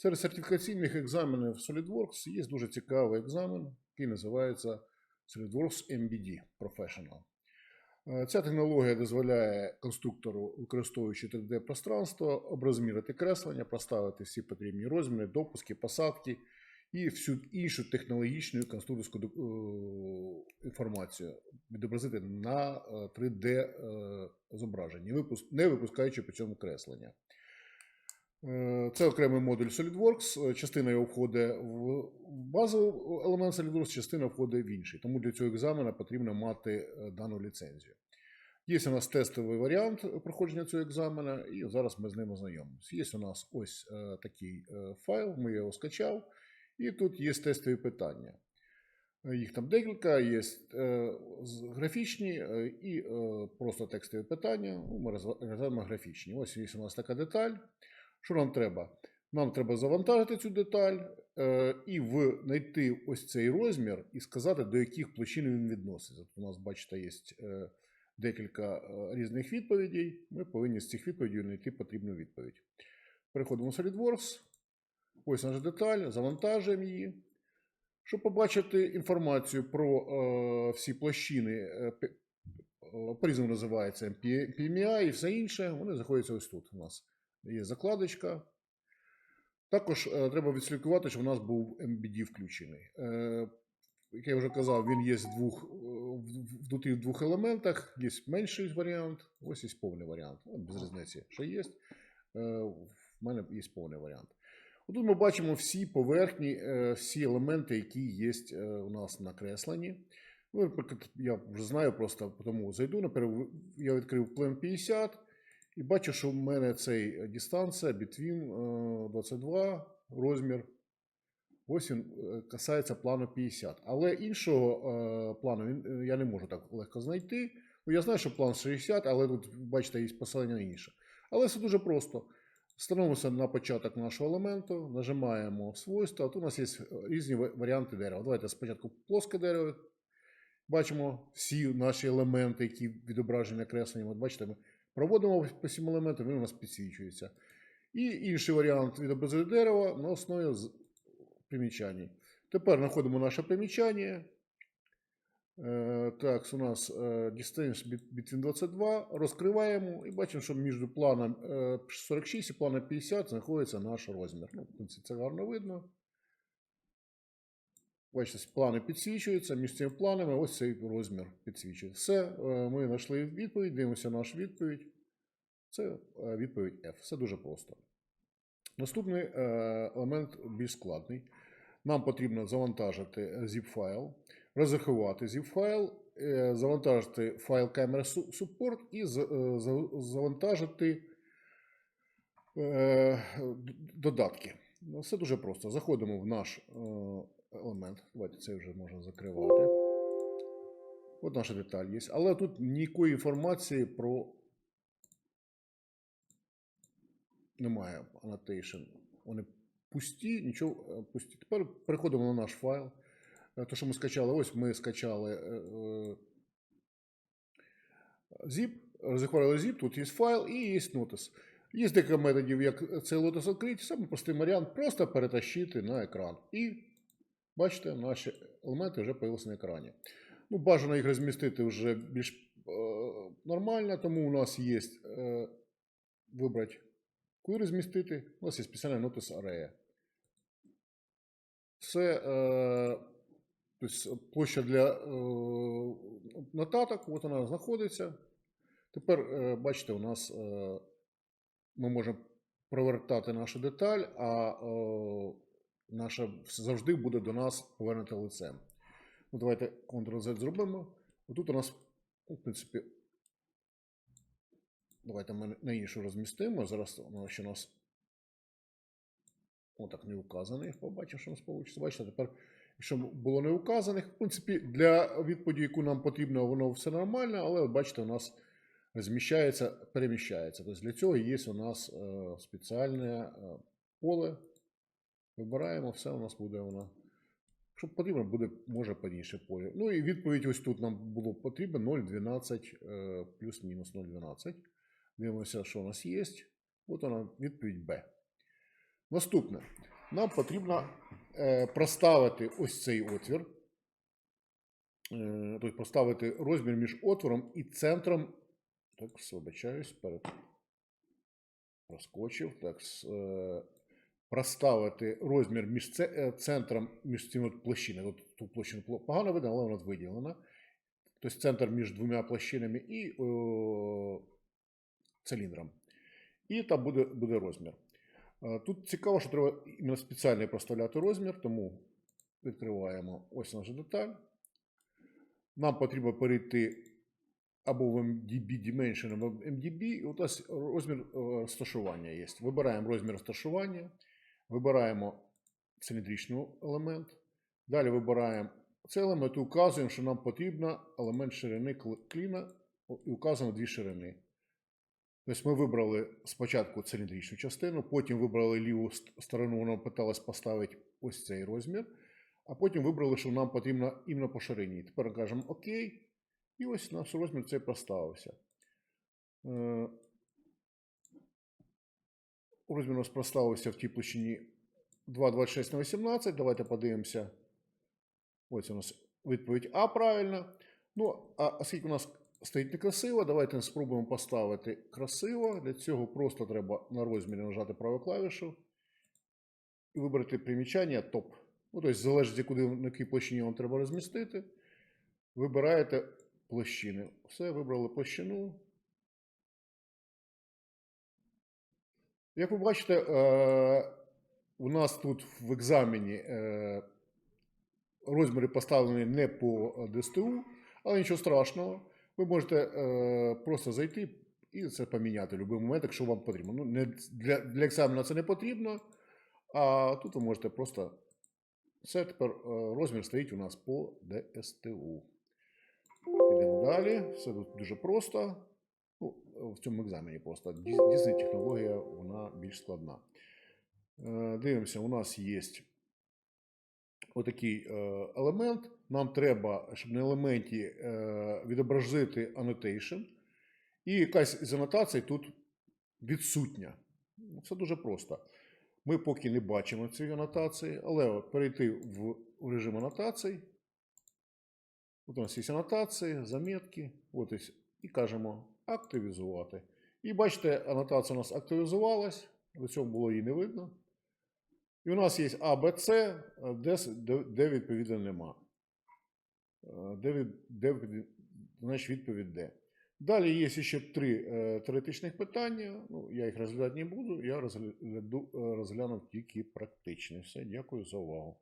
Серед сертифікаційних екзаменів SolidWorks є дуже цікавий екзамен, який називається SolidWorks MBD Professional. Е, Ця технологія дозволяє конструктору, використовуючи 3D-пространство, оброзмірити креслення, проставити всі потрібні розміри, допуски, посадки і всю іншу технологічну конструкторську е, інформацію відобразити на 3D е, не випускаючи при цьому креслення. Е, Це окремий модуль SolidWorks. е, Частина його входить в базовий елемент SolidWorks, частина входить в інший. Тому для цього екзамена потрібно мати е, дану ліцензію. Є у нас тестовий варіант проходження цього екзамена, і зараз ми з ним ознайомимося. Є у нас ось такий файл, ми його скачав, і тут є тестові питання. Їх там декілька, є графічні і просто текстові питання. Ну, Ми розглядаємо графічні. Ось є у нас така деталь. Що нам треба? Нам треба завантажити цю деталь е, і знайти ось цей розмір і сказати, до яких площин він відноситься. Тут у нас, бачите, є е, декілька е, різних відповідей. Ми повинні з цих відповідей знайти потрібну відповідь. Переходимо в SolidWorks. Ось наша деталь, завантажуємо її. Щоб побачити інформацію про е, всі площини, е, пі- е, по-різному називається PMI і все інше, вони знаходяться ось тут. У нас є закладочка. Також е, треба відслідкувати, що в нас був MBD включений. Е, як я вже казав, він є з двох, е, в- двох елементах. Є менший варіант, ось є повний варіант. Без різниці, що є. В мене є повний варіант. Тут ми бачимо всі поверхні, всі елементи, які є у нас накреслені. Ну, я вже знаю просто, тому зайду. Наприклад, я відкрив плен 50 і бачу, що в мене цей е, дистанція between е, 22 розмір. Ось він е, касається плану 50. Але іншого е, плану е, я не можу так легко знайти. Ну, я знаю, що план 60, але тут, бачите, є посилання на інше. Але все дуже просто. Становимося на початок нашого елементу, нажимаємо свойства. Тут у нас є різні варіанти дерева. Давайте спочатку плоске дерево. Бачимо всі наші елементи, які відображені кресленням. От бачите, проводимо по всім елементам, він у нас підсвічується. І інший варіант відобразити дерева на основі примічань. Тепер знаходимо наше примічання. Е, Так, у нас е, distance between 22, розкриваємо і бачимо, що між планом е, 46 і планом 50 знаходиться наш розмір. Ну, в принципі, це гарно видно. Бачите, плани підсвічуються, між планами ось цей розмір підсвічує. Все, е, ми знайшли відповідь, дивимося нашу відповідь. Це е, відповідь F. Все дуже просто. Наступний е, елемент більш складний. Нам потрібно завантажити zip-файл, розрахувати zip-файл, завантажити файл камера Su- support і завантажити додатки. Ну, Все дуже просто. Заходимо в наш елемент. Давайте це вже можна закривати. От наша деталь є. Але тут ніякої інформації про немає annotation. Вони пусті, нічого е, пусті. Тепер переходимо на наш файл. Е, То, що ми скачали, ось ми скачали е, е, zip, розіхвалили zip, тут є файл і є notice. Є декілька методів, як цей лотос відкрити. Саме простий варіант просто перетащити на екран. І бачите, наші елементи вже з'явилися на екрані. Ну, бажано їх розмістити вже більш е, нормально, тому у нас є е, вибрати, куди розмістити. У нас є спеціальний notice area. Це е, тобто площа для е, нотаток, от вона знаходиться. Тепер, е, бачите, у нас е, ми можемо провертати нашу деталь, а е, наша завжди буде до нас повернута лицем. Ну, давайте Ctrl-Z зробимо. Тут у нас, в принципі, давайте ми на іншу розмістимо. Зараз воно ще у нас отак не указаний. Побачимо, що у нас вийде. Бачите, тепер, якщо було не указаних, в принципі, для відповіді, яку нам потрібно, воно все нормально, але от бачите, у нас зміщається, переміщається. Тобто для цього є у нас е, спеціальне е, поле. Вибираємо, все у нас буде воно. Якщо потрібно, буде, може по-інше поле. Ну і відповідь ось тут нам було потрібно 0,12 е, плюс-мінус 0,12. Дивимося, що у нас є. От вона відповідь Б. Наступне. нам потрібно е, проставити ось цей отвір. Е, тобто проставити розмір між отвором і центром. Так, вибачаюсь, перед проскочив. Так, проставити розмір між е, центром, між цими площинами. От ту площину погано видно, але вона виділена. Тобто центр між двома площинами і о, циліндром. І там буде, буде розмір. Е, Тут цікаво, що треба іменно спеціально проставляти розмір, тому відкриваємо ось наша деталь. Нам потрібно перейти або в MDB Dimension, або в MDB, і нас розмір е, розташування є. Вибираємо розмір розташування, вибираємо циліндричний елемент. Далі вибираємо цей елемент і указуємо, що нам потрібно елемент ширини кл- кліна і указуємо дві ширини. Тобто ми вибрали спочатку циліндричну частину, потім вибрали ліву сторону, вона питалась поставити ось цей розмір, а потім вибрали, що нам потрібно іменно по ширині. Тепер кажемо ОК, і ось наш розмір цей проставився. Розмір у нас проставився в тій площині 2,26 на 18. Давайте подивимося. Ось у нас відповідь А правильно. Ну, а оскільки у нас стоїть некрасиво, давайте спробуємо поставити красиво. Для цього просто треба на розмірі нажати праву клавішу і вибрати примічання топ. Ну, тобто, залежить, куди на якій площині вам треба розмістити. Вибираєте площини. Все, вибрали площину. Як ви бачите, е, у нас тут в екзамені е, розміри поставлені не по ДСТУ, але нічого страшного. Ви можете е, просто зайти і це поміняти в будь-який момент, якщо вам потрібно. Ну, не, для, для екзамену це не потрібно, а тут ви можете просто. Все, тепер розмір стоїть у нас по ДСТУ. Йдемо далі. Все тут дуже просто. Ну, в цьому екзамені просто. Дій- Дійсно, технологія вона більш складна. Е, Дивимося, у нас є отакий е, елемент. Нам треба, щоб на елементі е, відобразити annotation. І якась із анотацій тут відсутня. Це дуже просто. Ми поки не бачимо ці анотації, але перейти в режим анотацій. От у нас є анотації, замітки. От і кажемо активізувати. І бачите, анотація у нас активізувалась. До цього було її не видно. І у нас є А, Б, С, е, де, де, відповідно нема. Е, Де, де значить відповідь Д. Далі є ще три е, теоретичних питання. Ну, я їх розглядати не буду, я розгляду, е, розглянув тільки практичні. Все, дякую за увагу.